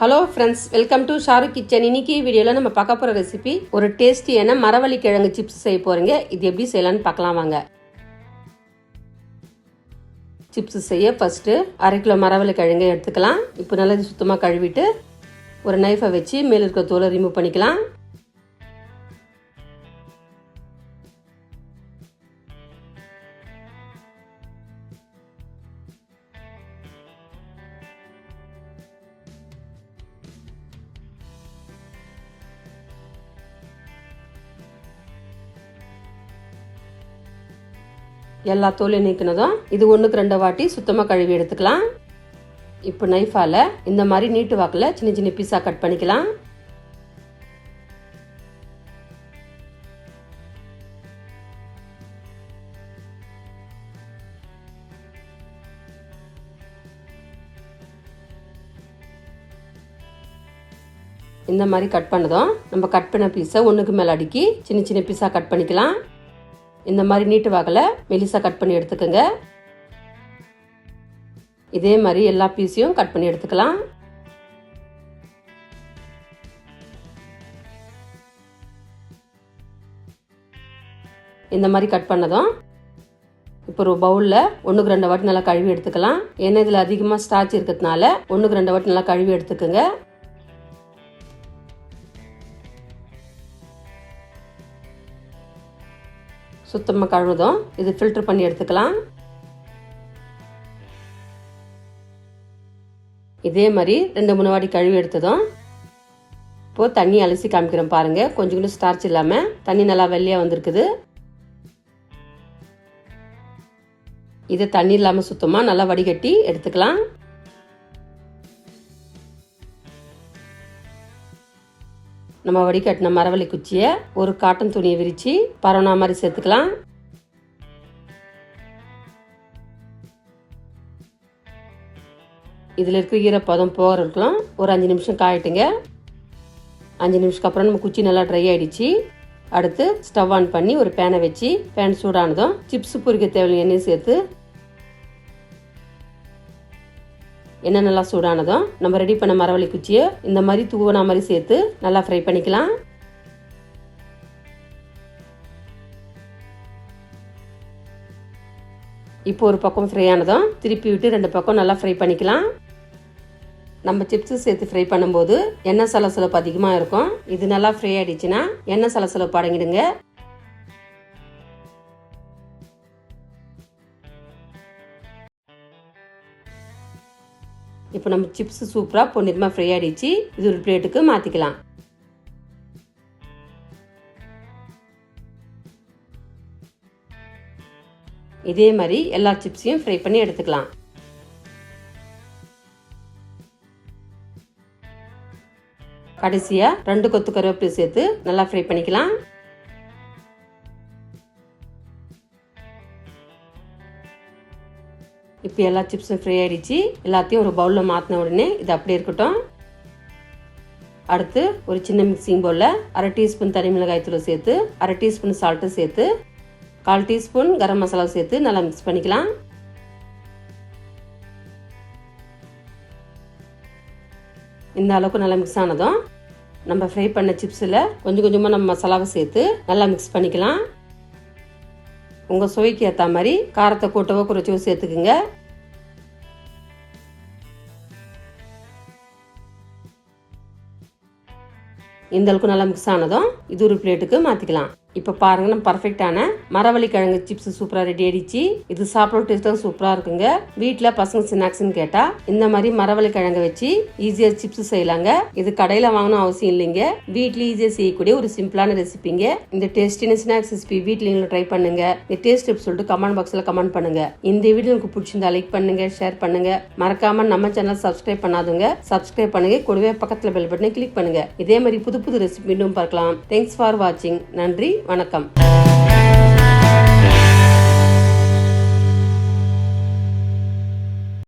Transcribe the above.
Hello friends welcome to Sharu kitchen இன்னைக்கு வீடியோவில் நம்ம பார்க்க போகிற ரெசிபி ஒரு டேஸ்டியான மரவள்ளி கிழங்கு சிப்ஸ் செய்ய போகிறீங்க இது எப்படி செய்யலாம்னு பார்க்கலாம் வாங்க. சிப்ஸ் செய்ய ஃபஸ்ட்டு அரை கிலோ மரவள்ளி கிழங்கு எடுத்துக்கலாம். இப்போ நல்லா சுத்தமாக கழுவிட்டு ஒரு நைஃபை வச்சு மேலே இருக்க தோலை ரிமூவ் பண்ணிக்கலாம். எல்லா தோலையும் நீக்கினதும் இது ஒன்றுக்கு ரெண்டு வாட்டி சுத்தமாக கழுவி எடுத்துக்கலாம். இப்போ நைஃபால் இந்த மாதிரி நீட்டு வாக்கில் சின்ன சின்ன பீஸாக கட் பண்ணிக்கலாம். இந்த மாதிரி கட் பண்ணதும் நம்ம கட் பண்ண பீஸை ஒன்றுக்கு மேலே அடுக்கி சின்ன சின்ன பீஸாக கட் பண்ணிக்கலாம். இந்த மாதிரி நீட்டு வாக்கில் மெலிசாக கட் பண்ணி எடுத்துக்கோங்க. இதே மாதிரி எல்லா பீஸையும் கட் பண்ணி எடுத்துக்கலாம். இந்த மாதிரி கட் பண்ணதும் இப்போ ஒரு பவுலில் ஒன்றுக்கு ரெண்டு வாட்டி நல்லா கழுவி எடுத்துக்கலாம். ஏன்னா இதில் அதிகமாக ஸ்டார்ச் இருக்கிறதுனால ஒன்றுக்கு ரெண்டு வாட்டி நல்லா கழுவி எடுத்துக்கோங்க. சுத்தமாக கழுவுதும். இது ஃபில்டர் பண்ணி எடுத்துக்கலாம். இதே மாதிரி ரெண்டு மூணு வாட்டி கழுவி எடுத்ததும். இப்போது தண்ணி அலசி காமிக்கிறேன் பாருங்கள் கொஞ்சம் கொஞ்சம் ஸ்டார்ச் இல்லாமல் தண்ணி நல்லா வெள்ளையாக வந்திருக்குது. இதை தண்ணி இல்லாமல் சுத்தமாக நல்லா வடிகட்டி எடுத்துக்கலாம். நம்ம வடிகட்டின மரவள்ளி குச்சியை ஒரு காட்டன் துணியை விரித்து பரவனா மாதிரி சேர்த்துக்கலாம். இதில் இருக்கிற ஈரப்பதம் போகிறதுக்கெலாம் ஒரு அஞ்சு நிமிஷம் காயட்டுங்க. அஞ்சு நிமிஷத்துக்கு அப்புறம் நம்ம குச்சி நல்லா ட்ரை ஆகிடுச்சு அடுத்து ஸ்டவ் ஆன் பண்ணி ஒரு பேனை வச்சு பேன் சூடானதும் சிப்ஸ் பொறிக்க தேவையான எண்ணெய் சேர்த்து எண்ணெய் நல்லா சூடானதும் நம்ம ரெடி பண்ண மரவள்ளி குச்சியை இந்த மாதிரி தூவனா மாதிரி சேர்த்து நல்லா ஃப்ரை பண்ணிக்கலாம். இப்போ ஒரு பக்கம் ஃப்ரை ஆனதும் திருப்பி விட்டு ரெண்டு பக்கம் நல்லா ஃப்ரை பண்ணிக்கலாம். நம்ம சிப்ஸு சேர்த்து ஃப்ரை பண்ணும்போது எண்ணெய் சலசலப்பு அதிகமாக இருக்கும். இது நல்லா ஃப்ரை ஆகிடுச்சுன்னா எண்ணெய் சலசலப்பு அடங்கிடுங்க. இப்போ நம்ம சிப்ஸ் சூப்பராக பொன்னிறமாக ஃப்ரை ஆகிடுச்சு இது ஒரு பிளேட்டுக்கு மாற்றிக்கலாம் இதே மாதிரி எல்லா சிப்ஸையும் ஃப்ரை பண்ணி எடுத்துக்கலாம். கடைசியாக ரெண்டு கொத்து கருவேப்பிலை சேர்த்து நல்லா ஃப்ரை பண்ணிக்கலாம். இப்போ எல்லா சிப்ஸும் ஃப்ரை ஆகிடுச்சு எல்லாத்தையும் ஒரு பவுலில் மாற்றின உடனே இது அப்படியே இருக்கட்டும். அடுத்து ஒரு சின்ன மிக்சிங் பவுலில் அரை டீஸ்பூன் தனி மிளகாய் தூள் சேர்த்து அரை டீஸ்பூன் சால்ட்டு சேர்த்து கால் டீஸ்பூன் கரம் மசாலா சேர்த்து நல்லா மிக்ஸ் பண்ணிக்கலாம். இந்த அளவுக்கு நல்லா மிக்ஸ் ஆனதும் நம்ம ஃப்ரை பண்ண சிப்ஸில் கொஞ்சம் கொஞ்சமாக நம்ம மசாலாவை சேர்த்து நல்லா மிக்ஸ் பண்ணிக்கலாம். உங்கள் சுவைக்கு ஏற்ற மாதிரி காரத்தை கூட்டவோ குறைச்சவோ சேர்த்துக்குங்க. இந்த அளவுக்கு நல்லா மிக்ஸ் ஆனதும் இது ஒரு பிளேட்டுக்கு மாற்றிக்கலாம் இப்போ பாருங்க நம்ம பர்ஃபெக்டான மரவள்ளி கிழங்கு சிப்ஸ் சூப்பராக ரெடி ஆயிடுச்சு. இது சாப்பிட டேஸ்ட்டாக சூப்பராக இருக்குங்க. வீட்டில் பசங்க ஸ்நாக்ஸ்னு கேட்டால் இந்த மாதிரி மரவள்ளி கிழங்கு வச்சு ஈஸியாக சிப்ஸ் செய்யலாங்க. இது கடையில் வாங்கணும் அவசியம் இல்லைங்க. வீட்டில் ஈஸியாக செய்யக்கூடிய ஒரு சிம்பிளான ரெசிபிங்க இந்த டேஸ்டின ஸ்நாக்ஸ் ரெசிபி வீட்டில் நீங்களும் ட்ரை பண்ணுங்க. இந்த டேஸ்ட் சொல்லிட்டு கமெண்ட் பாக்ஸில் கமெண்ட் பண்ணுங்க. இந்த வீடியோ உங்களுக்கு பிடிச்சிருந்தா லைக் பண்ணுங்க ஷேர் பண்ணுங்க. மறக்காம நம்ம சேனல் சப்ஸ்கிரைப் பண்ணாதுங்க சப்ஸ்கிரைப் பண்ணுங்க. கூடவே பக்கத்தில் பெல் பட்டனை கிளிக் பண்ணுங்க. இதே மாதிரி புது புது ரெசிபி மீண்டும் பார்க்கலாம். தேங்க்ஸ் ஃபார் வாட்சிங் நன்றி. வணக்கம்.